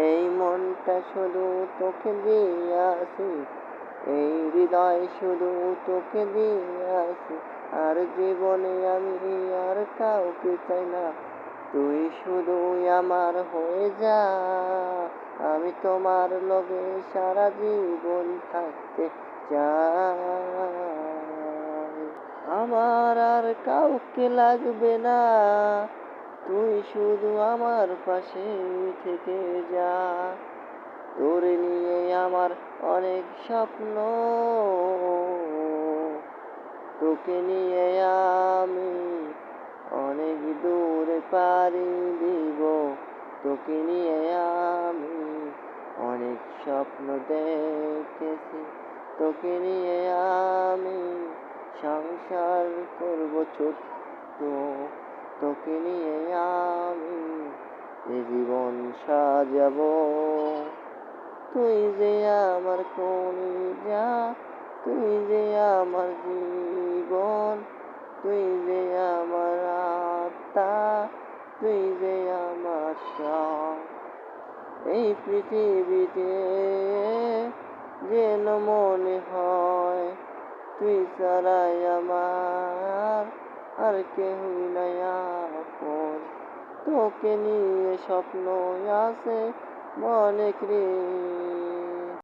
এই মনটা শুধু তোকে দিয়ে আসি, এই হৃদয় শুধু তোকে দিয়ে আসি। আর জীবনে আমি আর কাউকে চাই না, তুই শুধু আমার হয়ে যা। আমি তোমার লগে সারা জীবন থাকতে চাই। আমার আর কাউকে লাগবে না। তুই শুধু আমার পাশে থেকে যা। তোর নিয়ে আমার অনেক স্বপ্ন। তোকে নিয়ে আমি অনেক দূরে পারি দিব। তোকে নিয়ে আমি অনেক স্বপ্ন দেখেছি। তোকে নিয়ে আমি সংসার করব ছোট্ট তোকে নিয়ে আমি এ জীবন সাজাবো। তুই যে আমার যা তুই যে আমার জীবন, তুই যে আমার আত্মা, তুই যে আমার এই পৃথিবীতে যেন মনে হয়, তুই ছাড়াই আমার আর কেহই নাই আপন তোকে নিয়ে স্বপ্ন আছে অনেক রে